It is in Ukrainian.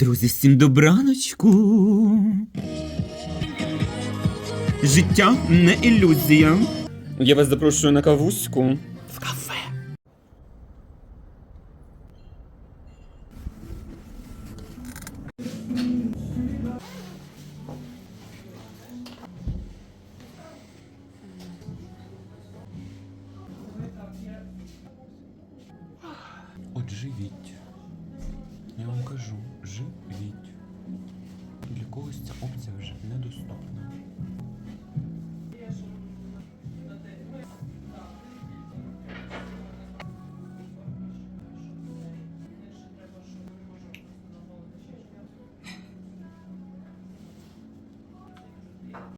Друзі, всім добраночку. Життя не ілюзія. Я вас запрошую на кавуську. В кафе. От живіть живіть. Для когось ця опція вже недоступна.